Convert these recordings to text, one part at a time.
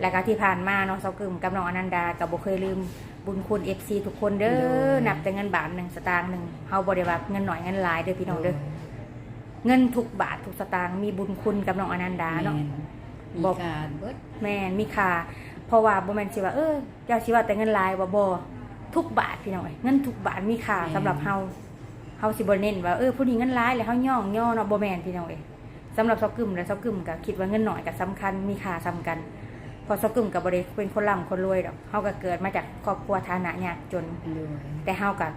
แล้วก็ที่ผ่านมาเนาะเซากึมกับน้องอนันดาก็บ่เคยลืมบุญคุณ FC ทุกคนเด้อนับแต่เงินบาทหนึ่งสตางค์หนึ่งเฮาบ่ได้ว่าเงินหน่อยเงินหลายเด้อพี่น้องเด้อเงินทุกบาททุกสตางค์มีบุญคุณกับน้องอนันดาเนาะ มีบอก การเบิดแม่นมีค่าเพราะว่าบ่แม่นสิว่าเออเจ้าสิว่าแต่เงินหลายบ่บ่ทุกบาทพี่น้องเอ้ยเงินทุกบาทมีค่าสำหรับเฮาเฮาสิบ่เน้นว่าเออผู้นี้เงินหลายแล้วเฮาย่องย่อเนาะบ่แม่นพี่น้องเอ้ยสำหรับเซากึมและเซากึมก็คิดว่าเงินน้อยก็สำคัญมีค่าซ้ำกันเพอเซากึมก็บ่ได้เป็นคนร่ำคนรวยดอกเฮาก็เกิดมาจากครอบครัวฐานะยากจน โดย แต่เฮาก็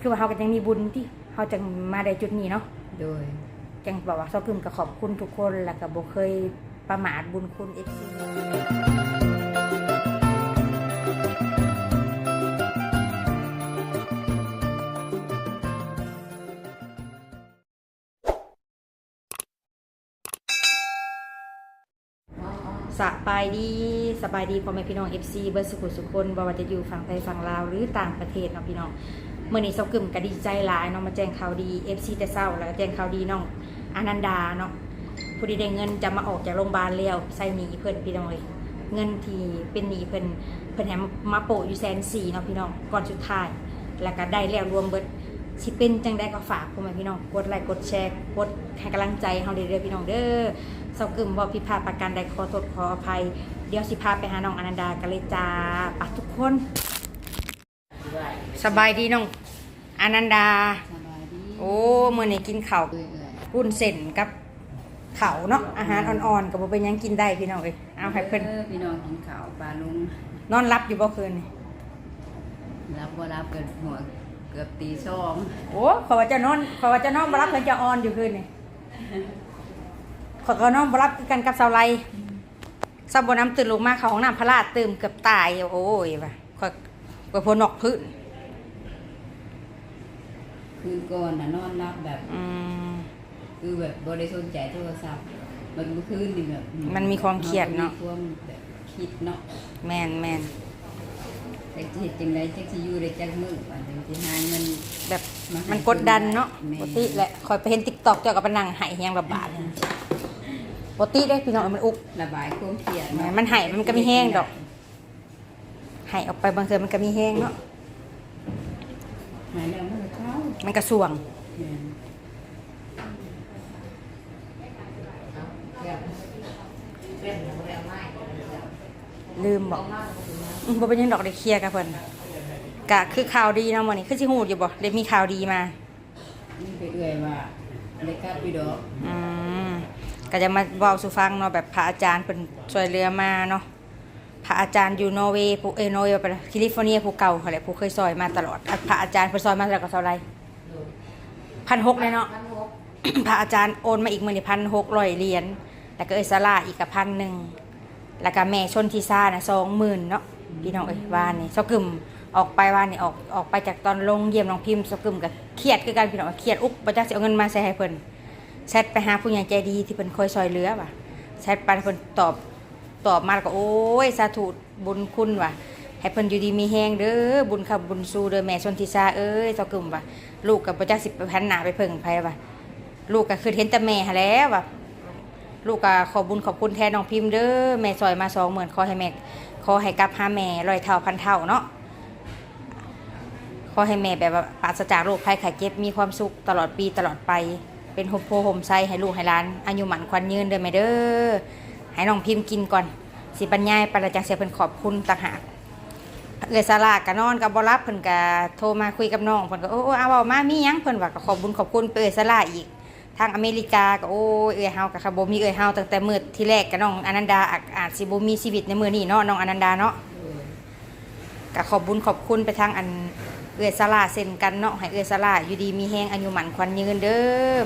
คือว่าเฮาก็ยังมีบุญที่เฮาจังมาได้จุดนี้เนาะโดย จังบอกว่าเซากึมก็ขอบคุณทุกคนแล้วก็บ่เคยประมาทบุญคุณ FC สบายดีสบายดีพ่อแม่พี่น้อง FC เบิร์สุขุสุขคนบ่ว่าจะอยู่ฝั่งไทยฝั่งลาวหรือต่างประเทศเนาะพี่น้องเมื่อนี้เซากึมก็ดีใจหลายเนาะมาแจ้งข่าวดี FC แต่เศร้าแล้วก็แจ้งข่าวดีน้องอนันดาเนาะผู้ที่ได้เงินจะมาออกจากโรงพยาบาลแล้วใส่หนีเพิ่อนพี่น้องเลยเงินที่เป็นหนีเพิ่อนเพิ่อนแถมมาโปะอยู่แสนสี่เนาะพี่น้องก่อนสุดท้าย แล้วก็ได้แล้วรวมเบิดสิเป็นจังได้ก็ฝากพ่อแม่พี่น้องกดไลค์กดแชร์กดให้กำลังใจเฮาเด้อๆพี่น้องเด้อ เศร้ากึมบ่ผิดพลาดประการใดขอโทษขออภัย เดี๋ยวสิพาไปหาน้องอนันดากันเลยจ้าปะทุกคน สบายดีน้องอนันดาสบายดีโอ้มื้อนี้กินข้าวเอ้ยเอ้ยปุ้นเส้นกับข้าวเนาะอาหารอ่อนๆก็บ่เป็นหยังกินได้พี่น้องเอ้ยเอาให้เพิ่นออพี่น้องกินข้าวปลาลุงนอนรับอยู่บ่คืนนี่รับบ่รับเกิดหัวเกือบตีสองโอ้ขอยว่าจะนอนขอยว่าจะนอนบ่รับเพิ่นจะอ่อนอยู่คืนนี่ ขอยก็นอนบ่รับคือกันกับเสาไลซับบ่น้ำตื่นลงมาเข้าห้องน้ำพระราชตื่มเกือบตายโอ้ยว่ะขอยก็พนอกพื้นคืนก่อนน่ะนอนรับแบบ อืม คือแบบบ่ได้สนใจโทรศัพท์มันเมื่อคืนนี่แบบมันมีความเครียดเนาะ มีความแบบคิดเนาะแมนแมนแต่สิเฮ็ดจังไดจักสิอยู่ได้จักมื้อว่าจังสิหาเงิน แบบมาให้มันกดดันเนาะแม่ ปกติแหละคอยไปเห็นติ๊กตอกเจ้ากับปนังไห้ยังระบาด ปกติได้พี่น้องมันอุกระบายความเครียดแหม่เาะมันให้มันก็มีแห้งดอกไห้ออกไปบางเทือมันก็มีแห้งเนาะหายแล้วมันก็เข้ามันกระสวงแม่นลืมบอกอืมบ่เป็นหยังดอกได้เคลียร์กับเพิ่นกะคือข่าวดีเนาะมื้อนี้คือสิฮู้อยู่บ่ได้มีข่าวดีมานี่ไปเอื่อยว่าได้กลับพี่ดอกอืม ก็จะมาเว้าสู่ฟังเนาะแบบพระอาจารย์เพิ่นช่วยเหลือมาเนาะพระอาจารย์อยู่นอร์เวย์ผู้เอยนอร์เวย์ไปแคลิฟอร์เนียผู้เก่าเขาแหละผู้เคยซอยมาตลอดพระอาจารย์เพิ่นซอยมาแล้วก็เท่าไหร่พันหกเลยเนาะพระอาจารย์โอนมาอีกมื้อนี่พันหกร้อยเหรียญแล้วก็เอยสลาอีกกับพันหนึ่งแล้วก็แม่ชนทิซ่านะสองหมื่นเนาะพี่น้องเอ้ยว่านี่ซอกึมออกไปว่านนี่ออกออกไปจากตอนลงเยี่ยมน้องพิมพ์ซอกึมก็เครียดคือกันพี่น้องเครียดอุกบ่จักสิเอาเงินมาใส่ให้เพิ่น แชทไปหาผู้ใหญ่ใจดีที่เพิ่นคอยซอยเหลือว่ะแชทไปเพิ่นตอบตอบมาก็โอ้ยสาธุบุญคุณว่ะให้เพิ่นอยู่ดีมีแฮงเด้อบุญคำบุญสู้เด้อแม่ชนทิชาเอ้ยเจ้ากึมว่ะลูกกับบ่จักสิไปพันหนาไปเพิ่งไผว่ะลูกก็คือเห็นแต่แม่หั้นแล้วว่ะลูกก็ขอบุญขอบคุณแทนน้องพิมพ์เด้อแม่ซอยมา20,000ขอให้แม่ขอให้กลับหาแม่ร้อยเท่าพันเท่าเนาะขอให้แม่แบบว่าปราศจากโรคภัยไข้เจ็บมีความสุขตลอดปีตลอดไป เป็นโฮมโพโฮมไซให้ลูกให้หล้านอายุหมันควันยืนเด้อแม่เด้อให้น้องพิมพ์กินก่อน สิปัญญายปและจังเสียเพิ่นขอบคุณต่างหากเอื้อยสลากก็นอนก็บ่รับเพิ่นก็โทรมาคุยกับน้องเพิ่นก็โอ้โอ้เอาเว้ามามีหยังเพิ่นว่าก็ขอบบุญขอบคุณไปเอื้อยสลาอีก ทางอเมริกาก็โอ้เอื้อยเฮาก็ค่ะบ่มีเอื้อยเฮาตั้งแต่มื้อที่แรกก็น้องอนันดาอาจอาจสิบ่มีชีวิตในมือนี้เนาะน้องอนันดาเนาะก็ขอบบุญขอบคุณไปทางอัน เอื้อยสลาเซ็นกันเนาะให้เอื้อยสลาอยู่ดีมีแฮงอายุหมันควันยืนเด้อ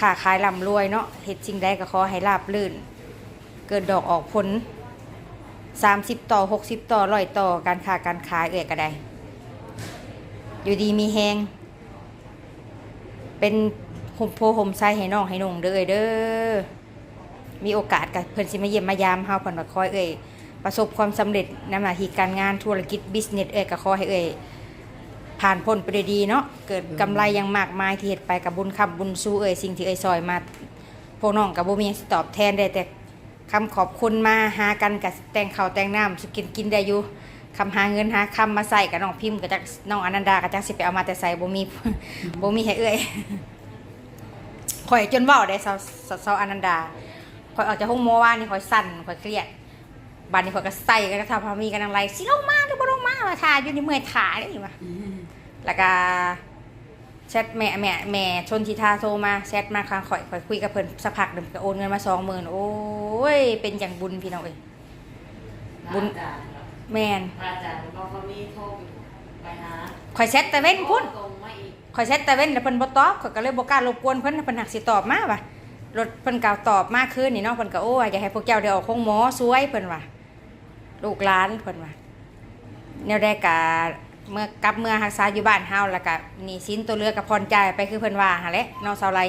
ค้าขายร่ำรวยเนาะเฮ็ดสิ่งใดก็ขอให้ราบรื่น เกิดดอกออกผล30ต่อ60ต่อร้อยต่อการค้าการขายเอื้อยก็ได้อยู่ดีมีแฮงเป็นห่มโพห่มไซให้น้องให้นงเด้อเด้อมีโอกาสกับเพิ่นสิมาเยี่ยมมายามเฮาเพิ่นก็คอยเอ้ยประสบความสำเร็จในหน้าที่การงานธุรกิจบิสเนสเอ้ยก็ขอให้เอ้ย ผ่านพ้นไปด้วยดีเนาะเกิดกำไรอยังมากมายที่เฮ็ดไปกับบุญคำบุญสู้เอ้ยสิ่งที่เอ้ยซอยมาพวกน้องกับบ่มีหยังสิตอบแทนได้แต่คำขอบคุณมาหากันกับแต่งข้าวแต่งน้ำสกินกินได้อยู่คำหาเงินหาคำมาใส่กับน้องพิมพ์กับจักน้องอนันดากับจักสิไปเอามาแต่ใส่บ่มีบ่มีให้เอ้ยข่อยจนเว้าได้เซาเซาอนันดาข่อยออกจากห้องหมอว่านี่ข่อยสั่นข่อยเครียดบัดนี้ข่อยก็ใส่กันทำพามีกันอะไรสิลงมาหรือบ่ลงมาว่าท่าอยู่นี่เมื่อยขาเด้นี่ว่า แล้วก็แชทแม่แม่แม่ชนทิทาโทรมาแชทมาครั้งข่อยข่อยคุยกับเพิ่นสักพักหนึ่งก็โอนเงินมาสองหมื่นโอ้ย เป็นอย่างบุญพี่น้องเอ้ยบุญพระอาจารย์เหรอแมนพระอาจารย์บอกเขามีโทรไปหาข่อยแชทแต่เว้นพุ่นตรงมาอีกข่อยแชทแต่เว้นแล้วเพิ่นบ่ตอบข่อยก็เลยบ่กล้ารบกวนเพิ่นเพิ่นหักสิตอบมาว่ะรถเพิ่นก็ตอบมาคืนนี่เนาะเพิ่นก็โอ้ยอยากให้พวกเจ้าได้ออกคงหมอสวยเพิ่นว่าลูกหลานเพิ่นว่าแนวใดก็ เมื่อกลับเมื่อรักษาอยู่บ้านเฮาแล้วก็หนี่สินตัวเรือก็ผ่อนจ่ายไปคือเพิ่นว่าหั่นแหละเนาะสาไร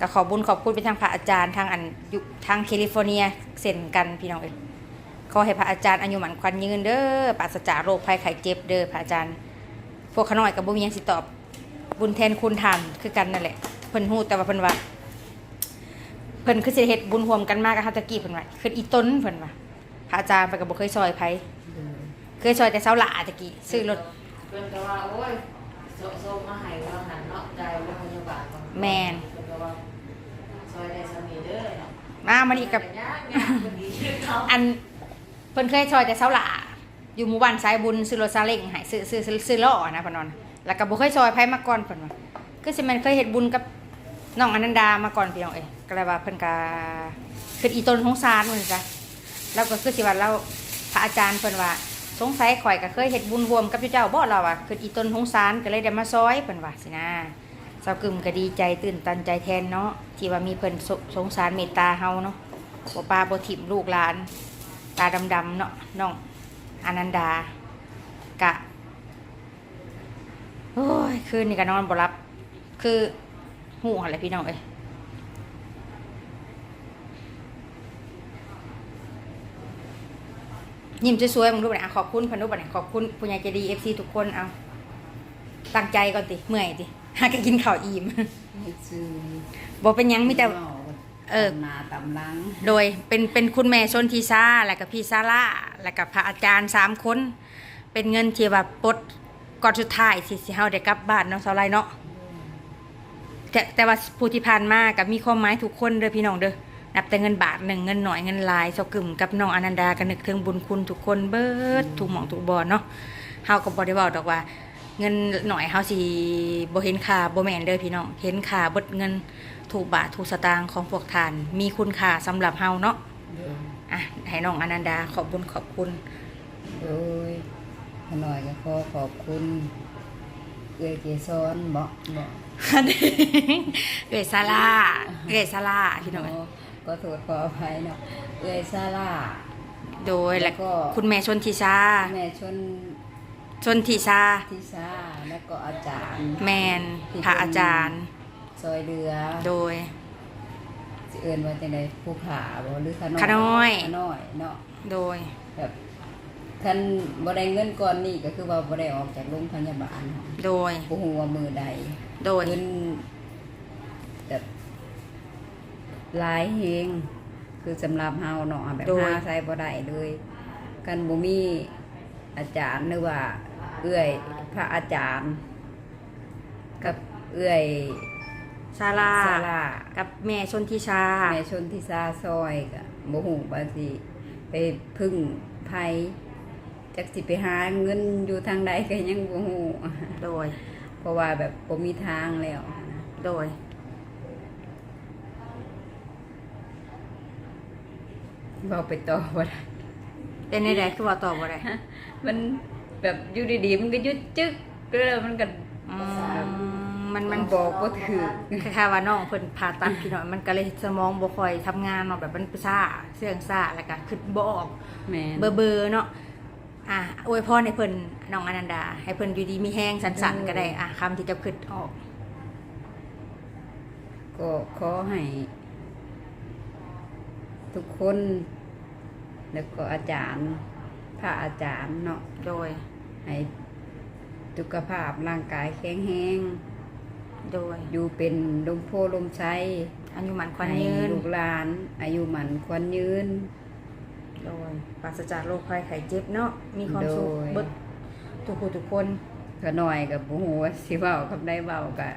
ก็ขอบุญขอบคุณไปทางพระอาจารย์ทางอันอยู่ทางแคลิฟอร์เนียเซ็นกันพี่น้องเอ้ยขอให้พระอาจารย์อายุหมันควันยืนเด้อปราศจากโรคภัยไข้เจ็บเด้อพระอาจารย์ พวกขน้อยกับบุญยังสิตอบ บุญแทนคุณทานคือกันนั่นแหละเพิ่นฮู้แต่ว่าเพิ่นว่าเพิ่นคือสิเฮ็ดบุญร่วมกันมากกับเฮาตะกี้เพิ่นว่าคืออีต้นเพิ่นว่าพระอาจารย์ไปก็บ่เคยซอยไผ เคยซอยแต่เสาหลาตะกี้ซื้อรถเพื่อนก็ว่าโอ้ยโซโซมาให้ว่าหันเนาะใจโรงพยาบาลแม่นเพื่อนก็ว่าซอยได้สามีเด้อเนาะมามันอีกกับยากยากคนดีเขาอันเพิ่นเคยช่วยแต่เสาหล่าอยู่หมู่บ้านสายบุญซื้อรถซาเล้งให้ซื้อซื้อซื้อซื้อล้อนะเพิ่นว่านะแล้วก็บ่เคยช่วยไผมาก่อนเพิ่นว่าคือสิแม่นเคยเฮ็ดบุญกับน้องอนันดามาก่อนพี่น้องเอ้ยก็เลยว่าเพิ่นก็คืออีต้นของสารเหมือนกันแล้วก็คือสิว่าเราพระอาจารย์เพิ่นว่า สงสัยข่อยก็เคยเฮ็ดบุญรวมกับเจ้าบ่เราอะคืออีต้นของสารก็เลยได้มาซอยเพิ่นว่าสินะเจ้ากึมก็ดีใจตื่นตันใจแทนเนาะที่ว่ามีเพิ่นสสงสารเมตตาเฮาเนาะบ่ปลาบ่ถิ่มลูกหลาน ตาดำๆเนาะน้องอนันดากะโอ้ยคืนนี้ก็นอนบ่รับ คือหูอะไรพี่น้องเอ้ย ยิ้มสวยๆมึงดูบ่เนี่ยขอบคุณเพันดูบ่เนี่ยขอบคุณผู้ใหญ่ใจดีเอฟซีทุกคนเอาตั้งใจก่อนติเมื่อยติหากันกินข้าวอิ่มให้ซื้อบ่เป็นหยังมีแต่เออตำหนาตำหลัง โดยเป็นเป็นคุณแม่ชนทีซาแล้วก็พี่ซาร่าแล้วก็พระอาจารย์สามคน เป็นเงินที่ว่าปลดก่อนสุดท้ายที่สิเฮาได้กลับบ้านเนาะเสาไรเนาะแต่แต่ว่าผู้ที่ผ่านมากับมีความหมายทุกคนเด้อพี่น้องเด้อ นับแต่เงินบาทหนึ่งเงินหน่อยเงินหลายเสากึ่มกับน้องอนันดาก็นึกถึงบุญคุณทุกคนเบิดทุกหม่องทุกบอนเนาะเฮาก็บ่ได้เว้าดอกว่า เงินหน่อยเฮาสิบ่เห็นค่าบ่แม่นเด้อพี่น้องเห็นค่าเบิดเงินถูกบาทถูกสตางค์ของพวกทาน มีคุณค่าสำหรับเฮาเนาะเด้ออะให้น้องอนันดาขอบคุญขอบคุณโดยขน่อยก็ขอขอบคุณเอื้อยเกสรบอกบอกเกยซาลาเกยซาลาพี่น้องเอ้ย ก็โทษขออภัยเนาะเอื้อยซาร่า โดยแล้แล้ววก็ คุณแม่ชนทิชา แม่ชนชนทิชา ทิชาแล้วก็อาจารย์แมนพระอาจารย์ ซอยเรือโดย สิเอิ้นว่าจังไดผู้ขาบ่หรือขาน้อยขาน้อย ขาน้อยเนาะโดย แบบท่านบ่ได้เงินก่อนนี่ก็คือว่าบ่ได้ออกจากโรงพยาบาลเนาะโดยบ่ฮู้ว่ามือใดโดย เงินแบบ หลายเฮงคือสำหรับเฮาเนาะแบบโดย หาใช้บ่ได้เลยกันบ่มีอาจารย์หรือว่า เอื้อยพระอาจารย์ กับเอื้อยซาลาศาลากับแม่ชนทิชา แม่ชนทิซาซอยก็บ่ฮู้ว่าสิไปพึ่งไผจักสิไปหาเงินอยู่ทางใดก็ยังบ่ฮู้ โดย เพราะว่าแบบบ่มีทางแล้วโดย เว้าไปต่อบ่ได้เป็นในใดคือว่าตอบบ่ได้มันแบบอยู่ดีๆมันก็หยุดจึกแล้วมันก็อืมมันมัมันนบอกบ่ถือคล้ายๆว่าน้องเพิ่นผ่าตัดพี่น้อยมันก็เลยสมองบ่ค่อยทำงานเนาะแบบมันซ่าเสื่องซ่าแล้วก็คิดบ่ออก แม่น เบอร์เบอร์เนาะ อะอวยพรให้เพิ่นน้องอนันดา ให้เพิ่นอยู่ดีมีแห้งสันๆก็ได้ อะคำที่จะคิดออก ก็ขอให้ ทุกคน แล้วก็อาจารย์พระอาจารย์เนาะโดย ให้สุขภาพร่างกายแข็งแรงโดย อยู่เป็นลมโพลมไส้อายุหมันควันยืนให้ลูกหลาน อายุหมันควันยืน โดยปราศจากโรคภัยไข้เจ็บเนาะ มีความสุขโดย เบิดทุกผู้ทุกคน ก็หน่อยกับบ่ฮู้ว่าสิเว้ากับได้เว้าก็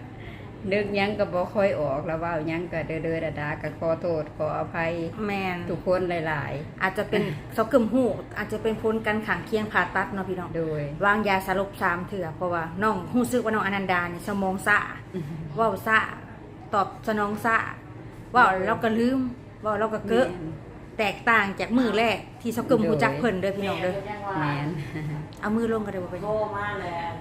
นึกหยังก็บ่ค่อยออกแล้วเว้าหยังก็เด้อๆดาๆก็ขอโทษขออภัยแมนทุกคนหลาย อาจจะเป็นซอกกึมหูอาจจะเป็นพ้นกันขังเคียงผ่าตัดเนาะพี่น้องๆ โดย วางยาสลบสามเถื่อเพราะว่าน้องหูซึกว่าน้องอนันดานี่สมองซ่าเว้าซ่าตอบสนองซ่าเว่าเราก็ลืมเว่าเราก็เกอะแตกต่างจากมือแรกที่ซอกกึมหูจักเพิ่นเด้อพี่น้องเด้อแม่น เอามือลงก็ได้บ่เป็นหโทยัรงมาแล้ว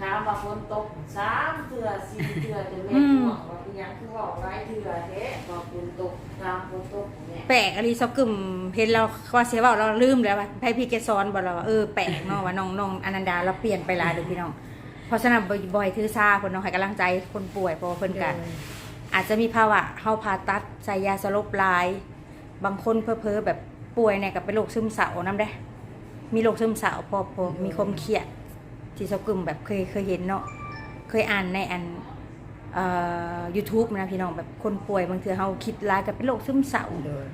ถามว่าฝนตกสามเทื่อสี่เทื่อจะแม่ห่วงว่าเป็นหยังคือบอกหลายเทื่อแท้ว่าฝนตกตามฝนตกเนี่ยแปลกอะไรซอกกึมเห็นเราว่าเสียเว่าเราลืมแล้วว่าให้พี่แกสอนบ่เราว่าเออแปลกเนาะว่าน้องน้องอนันดาเราเปลี่ยนไปหลายเด้อพี่น้อง เพราะฉะนั้นบ่อยๆถือซาเพิ่นเนาะให้กำลังใจคนป่วยเพราะว่าเพิ่นก็อาจจะมีภาวะเฮาผ่าตัดใส่ยาสลบหลาย บางคนเพ้อๆแบบป่วยเนี่ยก็เป็นโรคซึมเศร้านำได้ มีโรคซึมเศร้าพอพอมีความเครียด ที่ซอกกึมแบบเคยเคยเห็นเนาะเคยอ่านในอันเอ่อ YouTube นะพี่น้องแบบคนป่วยบางเทื่อเฮาคิดหลายก็เป็นโรคซึมเศร้าโดย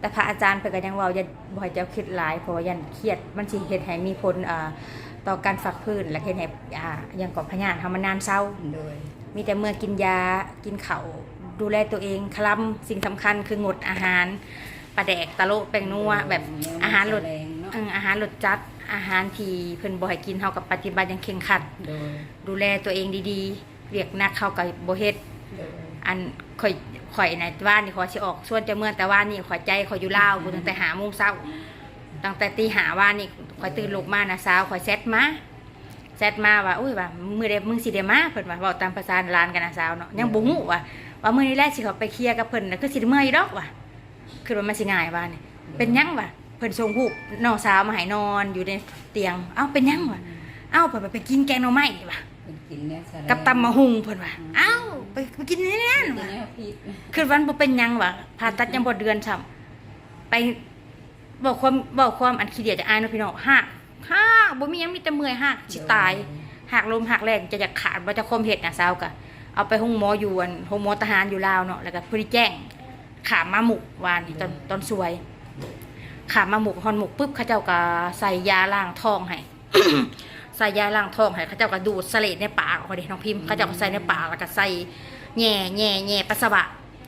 แต่พระอาจารย์เพิ่นก็ยังเว้าอย่าบ่ให้เจ้าคิดหลายเพราะว่ายันเครียดมันสิเฮ็ดให้มีผลอ่าต่อการฝักพื้นและเฮ็ดให้อ่าอยังก่อพยานเฮามันนานเศร้าโดยมีแต่เมื่อกินยากินเขาวดูแลตัวเองคลำสิ่งสำคัญคืองดอาหารปลาแดกตะโลแป้งนัวแบบอาหารรสแสดงเนาะเอิ่งอาหารรสจัดอาหารที่เพิ่นบ่ให้กินเฮากับปฏิบัติอย่างเคร่งครัด โดยดูแลตัวเองดีๆ เรียกนักเข้ากับบ่เฮ็ด โดย อันข่อยข่อยในะว่านนี่ขอยสิออกส่วนจะเมื่อแต่ว่านี่ข่อยใจข่อยอยู่ลาวกูตั้งแต่หาโมงเช้าตั้งแต่ตีหาว่านี่ข่อยตื่นลุกมานะเช้าข่อยเซตมาเซตมาว่าอุ้ยว่ามื้อใดมึงสิได้มาเพิ่นว่าเว้าตามภาษาร้านกันนะเช้าเนาะยังบ่ฮู้ว่าว่ามื้อนี้แหละสิเขาไปเคลียร์กับเพิ่นน่ะคือสิได้เมื่อยดอกว่ะคือว่ามันสิง่ายว่านี่เป็นหยังวะ เพิ่นส่งรูปน้องสาวมาให้นอนอยู่ในเตียง เอ้าเป็นหยังวะเอ้าเพิ่นไปกินแกงหน่อไม้ว่ะเป็นกินเนี่ยแสดงกับตำมะฮุงเพิ่นว่าเอ้าไปไปกินนี่นั่นกินว่ะเนี่ยผิดคือวันบ่เป็นหยังวะผ่าตัดยังบ่เดือนซ้ำไปบอกความบอกความอันขี้เดียดจะอายเนาะพี่น้องหักหักบ่มีหยังมีแต่เมื่อยหักสิตาย หักลมหักแรงจะอยากขาดบ่จะคมเฮ็ดน่ะซาวกะเอาไปห้องหมออยู่อันห้องหมอทหารอยู่ลาวเนาะแล้วก็เพิ่นแจ้งขามมาหมุกวานนี่ตอนตอนสวย ขามาหมุกฮอนหมุกปุ๊บเขาเจ้าก็ใส่ยาล้างท้องให้ใส่ยาล้างท้องให้เขาเจ้าก็ดูดเสลดในปากออกมาเด้น้องพิมพ์เขาเจ้าก็ใส่ในปากแล้วก็ใส่แง่แง่แง่ปัสสาวะ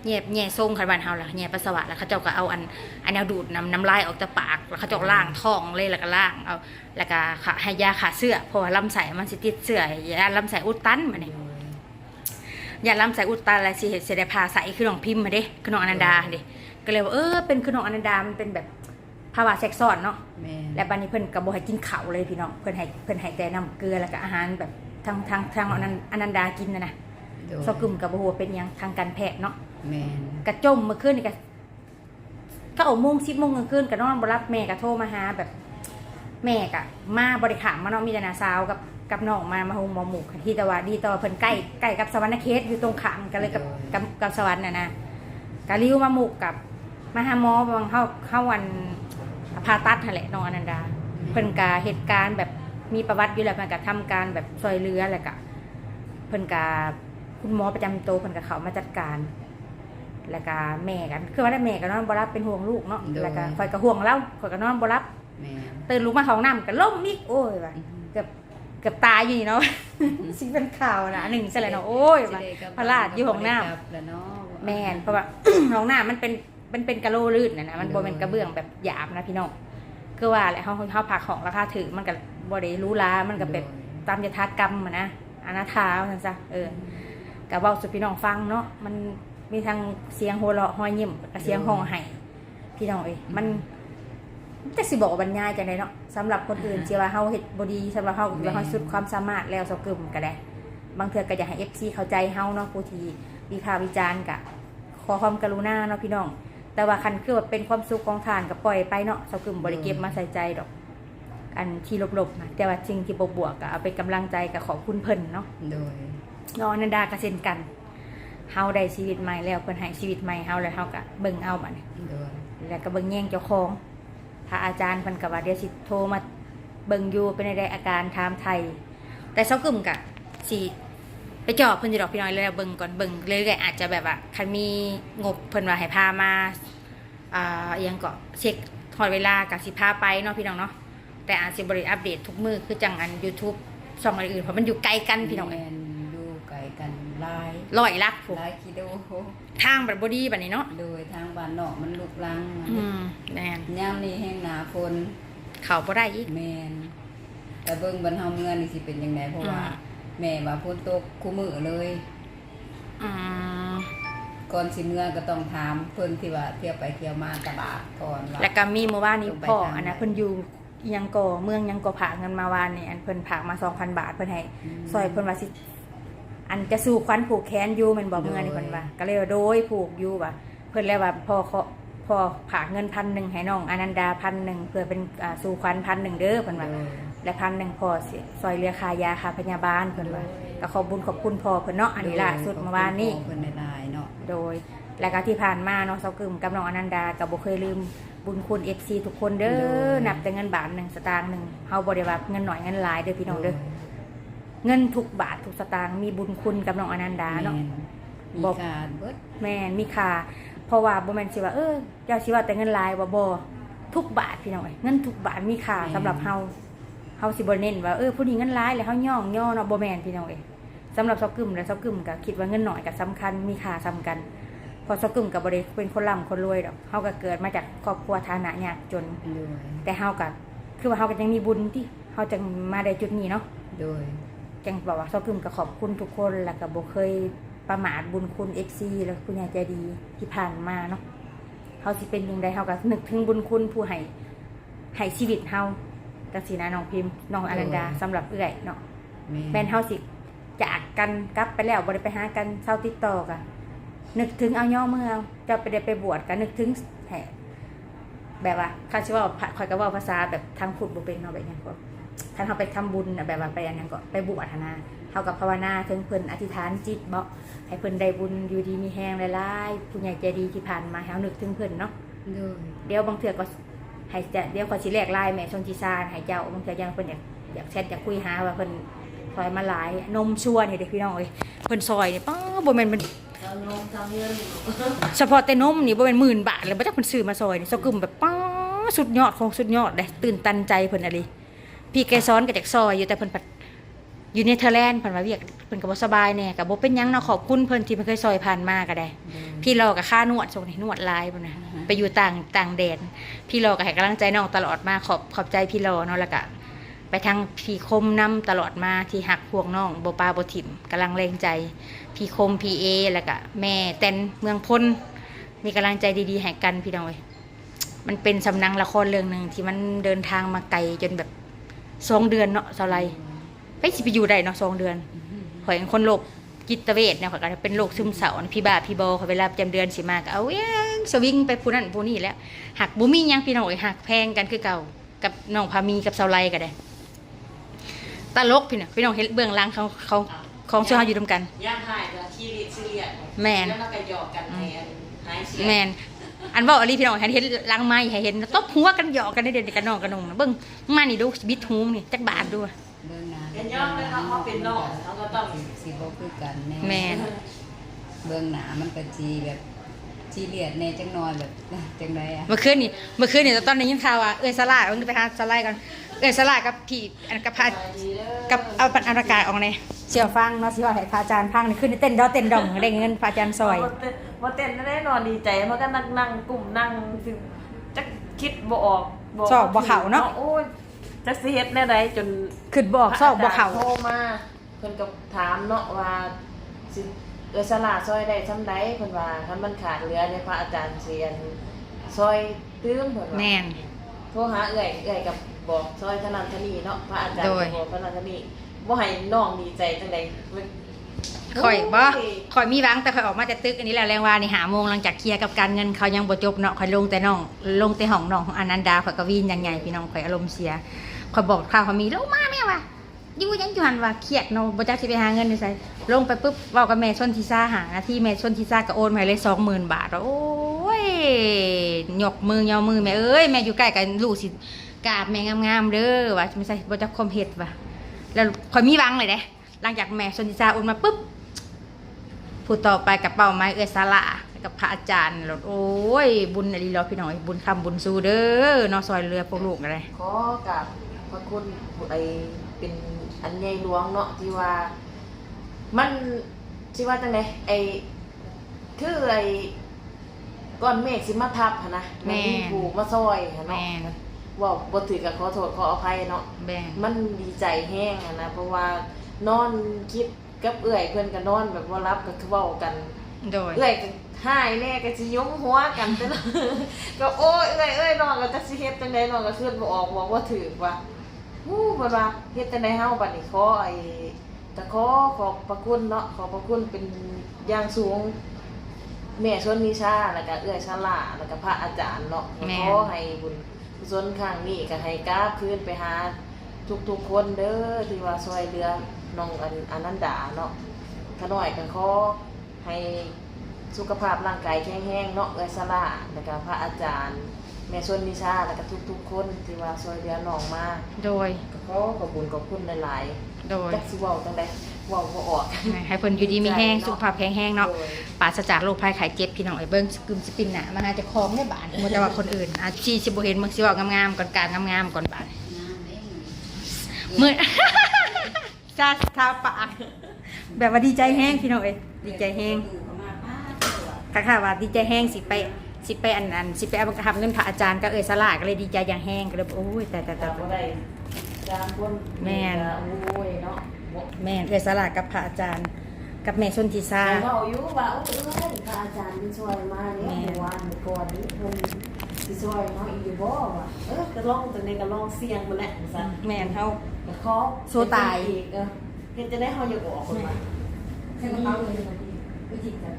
แง่แง่ทรงคันบ้านเฮาล่ะแง่ปัสสาวะแล้วเขาเจ้าก็เอาอันอันแนวดูดน้ำน้ำลายออกจากปากแล้วเขาเจ้าล้างท้องเลยแล้วก็ล้างเอาแล้วก็ขาให้ยาขาเสื้อเพราะว่าลำไส้มันสิติดเสื้อยาลำไส้อุดตันมาเนี่ยยาลำไส้อุดตันแล้วสิเฮ็ดสิได้พาใส่คือน้องพิมพ์มาเด้คือน้องอนันดาเด้ก็เลยว่าเออเป็นคือน้องอนันดามันเป็นแบบ ภาวะแทรกซ้อนเนาะแม่และบัดนี้เพิ่นก็บ่ให้กินข้าวเลยพี่น้องเพิ่นให้เพิ่นให้แต่น้ำเกลือแล้วก็อาหารแบบทางทางทางอนันอนันดากินนะนะโดยซอกึมก็บ่ฮู้ว่าเป็นหยังทางการแพทย์เนาะแม่นกระจมเมื่อคืนนี่ก็ก็เอาโมง10โมงกลางคืนก็นอนบ่รับแม่ก็โทรมาหาแบบ แม่ก็มาบ่ได้ขามมาเนาะมีแต่น้าสาวกับกับน้องมามาโฮมหมอหมู่ที่แต่ว่าดีแต่ว่าเพิ่นใกล้ใกล้กับสวรรณเขตอยู่ตรงข้ามกันเลยกับกับกับสวรรค์น่ะนะก็ริ้วมาหมู่กับมาหาหมอบางเฮาเฮาวัน ผ่าตัดนั่นแหละน้องอนันดา เพิ่นกาเหตุการณ์แบบมีประวัติอยู่แล้วเพิ่นก็ทำการแบบซอยเรือแล้วก็เพิ่นกาคุณหมอประจำตัวเพิ่นก็เข้ามาจัดการ แล้วก็แม่กัน คือว่าได้แม่ก็นอนบ่รับเป็นห่วงลูกเนาะแล้วก็ข่อยก็ห่วงเราข่อยก็นอนบ่รับแม่นตื่นลุกมาห้องน้ำก็ล้มอีกโอ้ยว่ะเกือบเกือบตายอยู่นี่เนาะ สิเป็นข่าวนะหนึ่งซะแล้วเนาะโอ้ยว่ะพระราชอยู่ห้องน้ำกลับแล้วเนาะแม่นเพราะว่า ห้องน้ำมันเป็น มันเป็นกะโหลลื่นนะนะมันบ่เป็นกระเบื้องแบบหยาบนะพี่น้องคือว่าแหละเฮาเฮาพักของราคาถือมันก็บ่ได้หรู้ลามันก็แบบตามยถากรรมอะนะอนาถาว่าซั่นซะเออก็เว้าสู่พี่น้องฟังเนาะมันมีทั้งเสียงหัวเราะห้อยยิ้มกับเสียงห้องไห้พี่น้องเอ้ยมันจะสิบอกว่าบรรยายจังไดเนาะสำหรับคนอื่นสิว่าเฮาเฮ็ดบ่ดีสำหรับเฮาคิดว่าเฮาสุดความสามารถแล้วซอกึมก็ได้ บางเทื่อก็อยากให้ FC เข้าใจเฮาเนาะผู้ที่วิพากษ์วิจารณ์กะขอความกรุณาเนาะพี่น้อง แต่ว่าคันคือว่าเป็นความสุขของทานก็ปล่อยไปเนาะเสากึมบริเก็บมาใส่ใจดอก อันที่ลบๆนะแต่ว่าสิ่งที่บวกๆก็เอาเป็นกำลังใจกับขอบคุณเพิ่นเนาะโดยน้องอนันดาก็เช่นกันเฮาได้ชีวิตใหม่แล้วเพิ่นให้ชีวิตใหม่เฮาแล้วเฮาก็เบิ่งเอาบัดนี้โดยแล้วก็เบิ่งแย่งเจ้าของพระอาจารย์เพิ่นก็ว่าเดี๋ยวสิโทรมาเบิ่งอยู่เป็นไดอาการถามไทย แต่เสากึมก็สิเป็นจอบเพิ่นจะดอกพี่น้อยเลยเบิ่งก่อนเบิ่งเรื่อยๆอาจจะแบบว่าคันมีงบเพิ่นว่าให้พามา อ่าอิหยังก็เช็คทอดเวลากับสิพาไปเนาะพี่น้องเนาะแต่อาจสิบ่ได้อัปเดตทุกมื้อคือจังอัน YouTube ช่องอื่นๆเพราะมันอยู่ไกลกันพี่น้องแมเอ้ยนดูไก่กันหลายร้อยลักผมหลายกิโลทางแบบบ่ดีบัดนี้เนาะโดยทางบ้านนอกมันลุกลังอืมแม่นย่ามนี้แห้งหนาฝนเข้าบ่ได้อีก แมนแต่เบิ่งบรรเทาเมืองนี่สิเป็นยังไงเพราะว่า อืม แม่ว่าฝนตกคู่มือเลย อืม ก่อนสิเมื่อก็ต้องถามเพิ่นที่ว่าเที่ยวไปเที่ยวมาตลาดก่อนว่า แล้วก็มีเมื่อวานนี้ลงไปพ่อทางอันนะไหนเพิ่นอยู่อิหยังก่อเมืองยังก่อผากเงินมาวานนี่อันเพิ่นผากมา2,000บาทเพิ่นให้ซอยเพิ่นว่าสิ อันจะสู่ควันผูกแขนอยู่แมันบอกเมื่อนี่เพิ่นว่าก็เลยว่าโดยผูกอยู่ว่าเพิ่นเลยว่าพ่อเขาพ่อผากเงินพันหนึ่งให้น้องอนันดาพันหนึ่งเพื่อเป็นอ่าสู่ควันพันหนึ่งเด้อเพิ่นว่าโดยและพันหนึ่งพอสิซอยเรือคายาค่าพยาบาลเพิ่นว่าก็ขอบบุญขอบคุณพ่อเพิ่นเนาะอันนี้ล่าสุดเมื่อวานนี้ขอบคุณพ่อเพิ่นได้หลายเนาะ โดย และก็ที่ผ่านมาเนาะเซากึมกับน้องอนันดากับบ่เคยลืมบุญคุณ FC ทุกคนเด้อนับแต่เงินบาทหนึ่งสตางค์หนึ่งเฮาบ่ได้ว่าเงินหน่อยเงินหลายเด้อพี่น้องเด้อเงินทุกบาททุกสตางค์มีบุญคุณกับน้องอนันดาเนาะแม่มีบอกการเบิดแม่นมีค่าเพราะว่าบ่แม่นสิว่าเออเจ้าสิว่าแต่เงินหลายบ่บ่ทุกบาทพี่น้องเอ้ยเงินทุกบาทมีค่าสำหรับเฮาเฮาสิบ่เน้นว่าเออผู้นี้เงินหลายแล้วเฮาย่องย่อเนาะบ่แม่นพี่น้องเอ้ย สำหรับเซากึมและเซากึมก็คิดว่าเงินน้อยก็สำคัญมีค่าซ้ำกันเพอเซากึมก็บ่ได้เป็นคนร่ำคนรวยดอกเฮาก็เกิดมาจากครอบครัวฐานะยากจนโดยแต่เฮาก็คือว่าเฮาก็ยังมีบุญที่เฮาจังมาได้จุดนี้เนาะโดยจังบอกว่าเซากึมก็ขอบคุณทุกคนแล้วก็บ่เคยประมาทบุญคุณ FC แล้วก็ผู้ใหญ่ใจดีที่ผ่านมาเนาะเฮาสิเป็นยังไงเฮาก็นึกถึงบุญคุณผู้ให้ให้ชีวิตเฮาจังซี่นะน้องพิมพ์น้องอนันดาสำหรับเอื้อยเนาะแม่แม่นเฮาสิ จากกันกลับไปแล้วบ่ได้ไปหากันเศร้าติดต่อกันนึกถึงเอาย่อเมืองจะไปได้ไปบวชกันนึกถึงแห่แบบว่าคันสิเว่าคอยก็เว้าภาษาแบบทางพุทธบ่เป็นเนาะแบบหยังก็คันเฮาไปทำบุญน่ะแบบว่าไปอันหยังก็ไปบวชหั้นนะเฮากับภาวนาถึงเพิ่นอธิษฐานจิตบ่ให้เพิ่นได้บุญอยู่ดีมีแฮงหลายๆผู้ใหญ่ใจดีที่ผ่านมาให้เฮานึกถึงเพิ่นเนาะโดยเดี๋ยวบางเทื่อก็ให้จะเดี๋ยวก็สิแลกไลน์แม่ชนทิซาให้เจ้าบางเทื่อยังเพิ่นอยากอยากแชทอยากคุยหาว่าเพิ่น ซอยมาหลาย นมชวนนี่เด้อพี่น้องเอ้ยเพิ่นซอยนี่ป้าบ่แม่นมันเราลงทำเงินเฉพาะแต่นมนี่บ่แม่นหมื่นบาทเลยบ่จักเพิ่นซื้อมาซอยนี่ซอกึมแบบป้าสุดยอดของสุดยอดเด้ตื่นตันใจเพิ่นอะลิพี่แกซ้อนก็จากซอยอยู่แต่เพิ่นปัดอยู่เนเธอร์แลนด์เพิ่นว่าเวียกเพิ่นก็บ่สบายแน่ก็บ่เป็นหยังเนาะขอบคุณเพิ่นที่เพิ่นเคยซอยผ่านมาก็ได้โดยพี่รอกับค่านวดส่งให้นวดลายพุ่นนะอ่าฮะไปอยู่ต่างต่างแดน พี่รอกับให้กำลังใจน้องตลอดมาขอบขอบใจพี่รอเนาะแล้วก็ ไปทางพี่คมนำตลอดมาที่หักพวกน้องโบปาโบถิ่มกำลังแรงใจ พี่คมพีเอแล้วก็แม่เต้นเมืองพลมีกำลังใจดีๆให้กันพี่น้องเอ้ยมันเป็นสำนักละครเรื่องหนึ่งที่มันเดินทางมาไกลจนแบบสองเดือนเนาะสไลด์ไปสิไปอยู่ได้เนาะสองเดือนข่อยเป็นคนโรคจิตเวชเนี่ยข่อยก็เป็นโรคซึมเศร้าพี่บ้าพี่บอข่อยเวลาประจำเดือนสิมากเอาเองสวิงไปผู้นั้นผู้นี้แล้วหักบุมีหยังพี่น้องเอ้ยหักแพงกันคือเก่ากับน้องพามีกับเสาไลก็ได้ ตลกพี่น้องพี่น้องเห็นเบื้องหลังเขาเขาของเชื่อเขาอยู่ร่วมกัน ย่างหายกับขี้ลิดซีเรียสแม่น แล้วมันก็หยอกกันในอันหายเสียแมนอันเว่าอลีพี่น้องเห็นเห็นหลังไม้ให้เห็นตบหัวกันหยอกกันได้เด่นกันน้องกันนงนะเบิ้งมานี่ดูบิดหูนี่จักบาทดู เบื้องหน้าเป็นยอดเลยเนาะเขาเป็นน้องเขาก็ต้องสิบ่คือกันแน่แม่น เบื้องหน้ามันก็จีแบบจีเลียดแน่จังน้อยแบบจังไดอะเมื่อคืนนี่เมื่อคืนนี่ตอนนี้ยินข่าวว่าเอ้ยสลาดเอาไปหาสลายกัน เอ้ยสลาดกับพี่อันกับพาดีเด้อกับเอาปันอากาศออกในเสี่ยวฟังเนาะสิว่าให้พระอาจารย์ฟังนี่ขึ้นเต้นดอเต้นดองได้เงินพระอาจารย์ซอยมาเต้นมาเต้นได้นอนดีใจเพราะก็นั่งนั่งกลุ่มนั่งสิจะคิดบ่ออกสอบบ่เข้าเนาะโอ้ยจักสิเฮ็ดแน่ใดจนขึ้นบอกซอกบ่เขาพระจรย์โทรมาเพิ่นก็ถามเนาะว่าสิเออสลาซอยได้ซำใดเพิ่นว่าถ้ามันขาดเหลือเนี่ยพระอาจารย์เสียนซอยตื้มเพิ่นว่าแม่นโทรหาเอื้อยเอื้อยกับ บอกซอยเทานันเทานีเนาะพระอาจารย์โดยก็บอกเทานันเทานีบ่ให้น้องดีใจจังใดมันข่อยบ่โอ้ยข่อยมีหวังแต่ข่อยออกมาแต่ตึกอันนี้แล้วแรงว่านี่หาโมงหลังจากเคลียร์กับการเงินเขายังบ่จบเนาะข่อยลงแต่น้องลงแต่ห้องน้องของอนันดาข่อยก็วีนอยังไงพี่น้องข่อยอารมณ์เสียข่อยบอกข้าวเขามีลงมาแม่ว่ะอยู่ยังอยู่หันว่าเครียดเนาะบ่จักสิไปหาเงินได้ไสลงไปปุ๊บเว้ากับแม่ชนทิซาหาหน้าที่แม่ชนทิซาก็โอนมาให้เลย20,000บาทโอ้ยยกมือยอมือแม่เอ้ยแม่อยู่ใกล้กันลูกสิ กราบแม่งามๆเด้อว่าไม่ใช่บ่จักคมเฮ็ดว่ะ แล้วข่อยมีหวังเลยเด้หลังจากแม่ชนทิซาโอนมาปุ๊บผู้ต่อไปกับเป้าไม้เอื้อสาระกับพระอาจารย์แล้วโอ้ย บุญอะไรเราพี่น้อยบุญคำบุญสู้เด้อเนอซอยเรือพวกลูกอะไรขอกับพระคุณไอเป็นอันใหญ่หลวงเนาะที่ว่า มันที่ว่าจังไดไอคือไอก้อนเมฆสิมาทับหั่นนะแล้วมีผู้มาซอยหั่นแม่เนาะน ว่าบ่ถือกับขอโทษขออภัยเนาะแบ่งมันดีใจแห้งอะนะเพราะว่านอนคิดกับเอื่อยเพื่อนก็นอนแบบว่ารับก็คือเว้ากัน โดย เอื่อยก็หายแน่ก็สิยมหัวกันไปเลยก็โอ้ยเอื่อยเอ้ยน้องก็จะสิเฮ็ดจังไดน้องก็ขึ้นบ่ออกบอกว่าถือว่าฮู้บ่ว่าเฮ็ดจังไดเฮาบัดนี้ขอไอ้ตะขอขอบพระคุณเนาะขอบพระคุณเป็นอย่างสูง แม่ชนนิชาแล้วก็เอื้อยชาลาแล้วก็พระอาจารย์เนาะแม่ ขอให้บุญกุ ศลครั้งนี้ก็ให้กราบคืนไปหาทุกๆคนเด้อที่ว่าช่วยเหลือน้องอันอนันดาเนาะขน้อยก็ขอให้สุขภาพร่างกายแข็งแรงเนาะเอื้อยชาลาแล้วก็พระอาจารย์ แม่ชนนิชาแล้วก็ทุกๆคนที่ว่าช่วยเหลือน้องมาโดยก็ขอขอบคุญขอบคุณหลายโดยๆจักสิเว้าจังได๋เว้าบ่ออกให้เพิ่นอยู่ดีมีแห้งสุขภาพแข็งแรงเนาะโดยปราศจากโรคภัยไข้เจ็บพี่น้องไอ้เบิ้งสกึมสปินหนามันอาจจะคล้องได้บาดมัวแต่ว่าคนอื่นอาชีสิบ่เห็นมึงสิเว้างามๆก่อนการงามๆก่อนบาดน้ำเด้งมือซาทาปากแบบว่าดีใจแห้งพี่น้องเอ้ยดีใจแห้งดูเข้ามาป้าเจ้าอะค่ะค่ะว่าดีใจแห้งสิไปสิไปอันนั้นสิไปเอาทำเงินพระอาจารย์ก็เอ่ยสลากก็เลยดีใจอย่างแห้งก็เลยบอกโอ้ยแต่แต่แต่แต่บ่ได้จามคนแม่นโอ้ยเนาะบ่ แม่นเอ่ยสลากกับพระอาจารย์ กับแม่ชนทิซาแต่เว้าอยู่ว่าโอ้ยเอ้ยพระอาจารย์มันช่วยมาเนี่ยแม่เมื่อวานเมื่อก่อนนี้เพิ่นสิช่วยเนาะอีกอยู่บ่ว่าเออก็ลองจังได๋ก็ลองเสี่ยงบ่แหละซั่นแม่นเฮาก็ขอโซตายอีกเออเฮ็ดจะได้เฮาอยากออกคนมาใส่กระเป๋าเลยวิธีจะ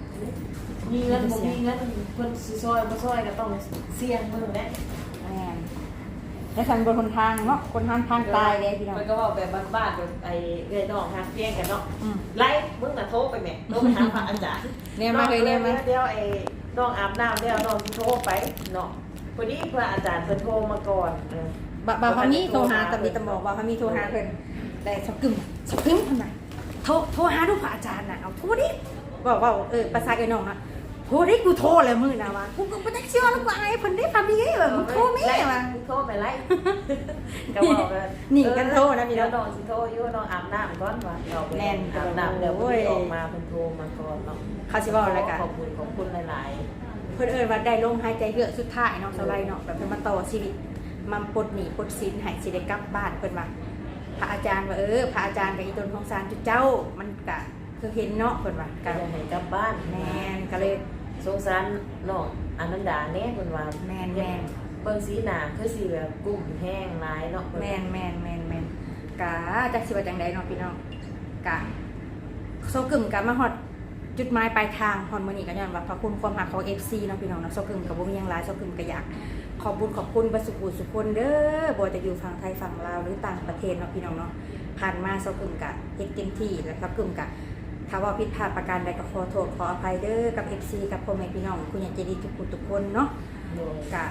มีเงินบ่มีเงินเพิ่นสิช่วยบ่ช่วยก็ต้องเสี่ยงมื้อแหละแม่น แล้วฉันบนคนทางเนาะคนทางทางตายเลยพี่น้อง มันก็เว้าแบบบ้านๆแบบไอ้เอ้ยน้องหาเพียงกันเนาะอืมไล่มึงน่ะโทรไปแม่โทรไปหาพระอาจารย์เนี่ยมาเลยเนี่ยมา เดี๋ยวไอ้น้องอาบน้ำเดี๋ยวน้องโทรไปเนาะพอดีพระอาจารย์เพิ่นโทรมาก่อนเออ บ่บ่าวพามีโทรหาตำดีตำบอกบ่าวพามีโทรหาเพิ่นแต่สกึมสกึมทำไมโทรโทรหาดูพระอาจารย์น่ะเอาโทรดิบอกว่าเออภาษาไอ้น้องนะ โทรไดิกูโทรเลยมือนะว่ากูก็บ่ได้เชื่อแล้วกูอายเพิ่นได้ทำยังไงวะมึงโทรแม่วะโทรไปไล่ก็บอกว่าหนีกันโทรนะพี่น้องเดี๋ยวน้องสิโทรอยู่น้องอาบน้ำก่อนวะแน่นอาบน้ำเดี๋ยวพอดียออกมาเพิ่นโทรมาก่อนเนาะเขาสิเว้าอะไรกันขอบคุณขอบคุณหลายๆ เพิ่นเอ่ยว่าได้ลมหายใจเหือกสุดท้ายเนาะสไลด์เนาะแบบเพิ่นมาต่อชีวิตมาปลดหนีปลดสินให้สิได้กลับบ้านเพิ่นว่าพระอาจารย์ว่าเออพระอาจารย์กับอีตนของสารจุดเจ้ามันก็คือเห็นเนาะเพิ่นว่าก็ก็อยให้กลับบ้านแม่นก็เลย สงสารน้องอนันดาแน่เพิ่นว่าแม่นแม่นเบิ่งสีหน้าคือสิแบบกุ้มแห้งหลายเนาะเพิ่แม่นแม่นแม่นแม่นกะจักสิว่าจังใดเนาะพี่น้องกะโซกึมกะมาฮอดจุดหมายปลายทางฮอดมื้อนี้ก็ย้อนว่าพระคุณความรักของ FC เนาะพี่น้องเนาะโซกึมก็บ่มีหยังหลายโซกึมก็อยากขอบคุญขอบคุณประสุขุสุคนเด้อบ่ว่าจะอยู่ฝั่งไทยฝั่งลาวหรือต่างประเทศเนาะพี่น้องเนาะผ่านมาโซกึมกะเฮ็ดเต็มที่แล้วครับกึมกะ ถ้าว่าผิดพลาดประการใดก็ขอโทษขออภัยเด้อกับ FC กับพ่อแม่พี่น้องคุณยายใจดีทุกคนทุกคนเนาะโดยกะ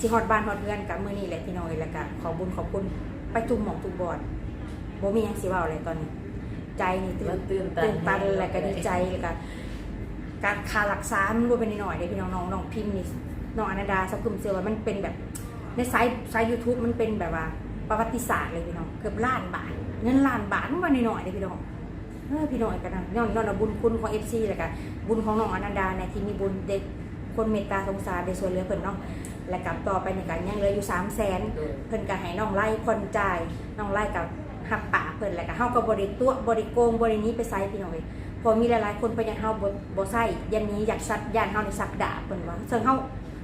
สิฮอดบ้านฮอดเรือนกับมื้อนี้แหละพี่น้องเอ้ยแล้วก็ขอบุญขอบคุณไปทุกหม่องทุกบอนบ่มีหยังสิเว้าเลยตอนนี้ ใจนี่ตื่มันนตื่นตันตื่นตันแล้วก็ดีใจแล้วก็การค่ารักษามันบ่เป็นน้อยๆเด้พี่น้องน้องน้องพิมพ์นี่น้องอนาดาสักกลุ่มเชื่อว่ามันเป็นแบบในไซต์ไซต์ YouTube มันเป็นแบบว่าประวัติศาสตร์เลยพี่น้องเกือบล้านบาทเงินล้านบาทมันบ่น้อยๆเด้พี่น้องเออ พี่น้องกันนะย้อนย้อนว่าบุญคุณของ FC แล้วก็บุญของน้องอนันดาในยที่มีบุญเด็กคนเมตตาสงสารได้ช่วยเหลือเพิ่นเนาะและกลับต่อไปในการยังเหลืออยู่3 0 0แสนโดยเพิ่นก็ให้น้องไล่ผ่อนจ่ายน้องไล่กับหักป่าเพิ่นแล้วก็เฮาก็บ่ได้ตัวบ่ได้โกงบ่ได้หนี้ไปไสพี่น้องเอ้ยพอมีหลายๆคนเพิ่นยังเฮาบ่บ่ใส่ยันนี้อยากสัตว์ย่านเฮาได้สักดาบเพิ่นว่าซึ่งเฮา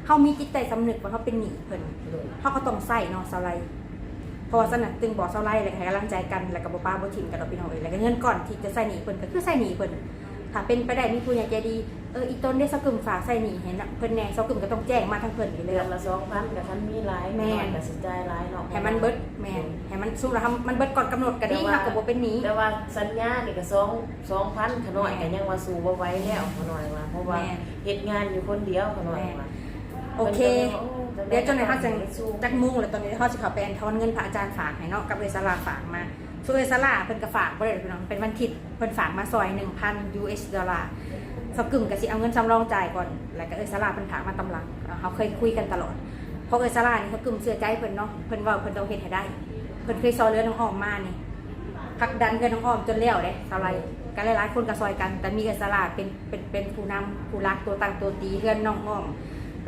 เฮามีจิตใจสำนึกว่าเฮาเป็นหนี้เพิ่นโดยเฮาก็ต้องใส่เนาะเซาไล เพอสนัดตึงบอกเซาไลแล้วก็ให้กำลังใจกันแล้วก็บ่ป้าบ่ทิมกันดอกพี่น้องเอ้ยแล้วก็เงินก่อนที่จะใส่หนี้เพิ่นก็คือใส่หนี้เพิ่นถ้าเป็นไปได้มีผู้ใหญ่ใจดีเอออีต้นได้สักกึ่มฝากใส่หนี้ให้นะเพิ่นแน่สักกึ่มก็ต้องแจ้งมาทางเพิ่นอยู่เดืแล้อนวละ2,000กับคันมีหลายแม่นตัดสินใจหลายเนาะให้มันเบิดแมนให้มันสู้แล้วมันเบิดก่อนกำหนดก็ดีค่ะกับโบเป็นหนี้ แต่ว่าสัญญานี่ก็สองสองพันขน่อยก็ยังว่าสู้บ่ไหว้แล้วขน่อยว่าเพราะว่าแม่นเฮ็ดงานอยู่คนเดียวขน่อยว่า โอเคพิ่นก็ลเดี๋ยวจนในเขาจะสู้จักมุ่งเลยตอนนี้เขาจะขอไปแอนทอนเงินพระอาจารย์ฝากให้เนาะกับเอสลาฝากมาส่วนเอสลาเพิ่นก็ฝากบ่ได้พี่น้องเป็นวันทิศเพิ่นฝากมาซอย 1,000 US ดอลลาร์สกึ่มก็สิเอาเงินสำรองจ่ายก่อน แล้วก็เออสลาเพิ่นถามมาตำหลังเขาเคยคุยกันตลอดเพราะเออสลานี่เขากึ่มเชื่อใจเพิ่นเนาะเพิ่นเว่าเพิ่นต้องเฮ็ดให้ได้เพิ่นเคยซอยเรือน้องอ้อมมานี่ผลักดันเรือน้องอ้อมจนแล้วเด้สาวไรกันหลายๆคนก็ซอยกัน แต่มีเออสลาเป็นเป็นเป็นผู้นำผู้รักตัวตั้งตัวตีเรือนน้องอ้อม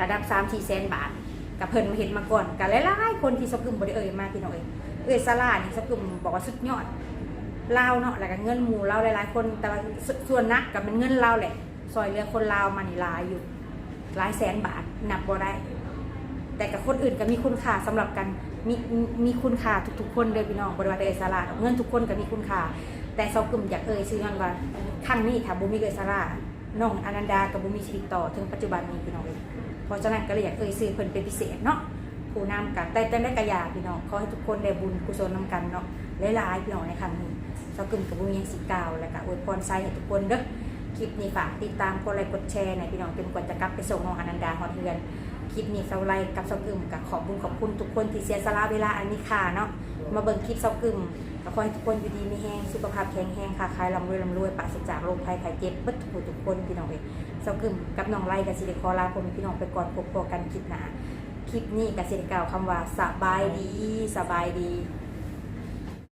ระดับ3 4แสนบาทกับเพิ่นมาเห็นมาก่อนกันหลายๆคนที่สกึมบ่ได้เอ่ยมาพี่น้องเอ้ยเอ้ยสลานี่สกึมบอกว่าสุดยอดลาวเนาะแล้วก็เงินหมู่เราหลายๆ คนแต่ว่าส่วนนักกับเป็นเงินเราแหละซอยเรือคนลาวมานี่หลายอยู่หลายแสนบาทนับบ่ได้ แต่กับคนอื่นก็มีคุณค่าสำหรับกันมีมีคุณค่าทุกๆ คนเลยพี่น้องบริวารเอยสาราเงินทุกคนก็มีคุณค่าแต่เซากึ่มอยากเอ่ยชื่อกันว่าครั้งนี้ถ้าบุมีเอยสาราน้องอนันดากับบุมีชีวิตต่อถึงปัจจุบันนี้พี่น้องเลย ราะฉะนั้นก็เลยอยากเอ่ยชื่อเพิ่นเป็นพิเศษเนาะผู้นำกันแต่แต่ได้กระยาพี่น้องขอให้ทุกคนได้บุญกุศลนำกันเนาะหลายๆพี่น้องในครั้งนี้เซากึ่มกับบุมียังสิกาวแล้วก็อวยพรไซให้ทุกคนเด้อคลิปนี้ฝากติดตามกดไลค์กดแชร์ในพี่น้องจนกว่าจะกลับไปส่งน้องอนันดาฮอดเฮือนคลิปนี้เซาไลกับเซากึมกับขอบคุญขอบคุณทุกคนที่เสียสละเวลาอันมีค่าเนาะมาเบิ่งคลิปเซากึมก็ขอให้ทุกคนอยู่ดีมีแห้งสุขภาพแข็งแรงค่ะคลายลำรวยลำรวยปราศจากโรคภัยไข้เจ็บเบิดทุกผู้ทุกคนพี่น้องเอ้ย เซากึมกับน้องไล่กับสิริคอลาผมพี่น้องไปก่อนพบกันคลิปหนาคลิปนี้กับสิริกล่าวคำว่าสบายดีสบายดี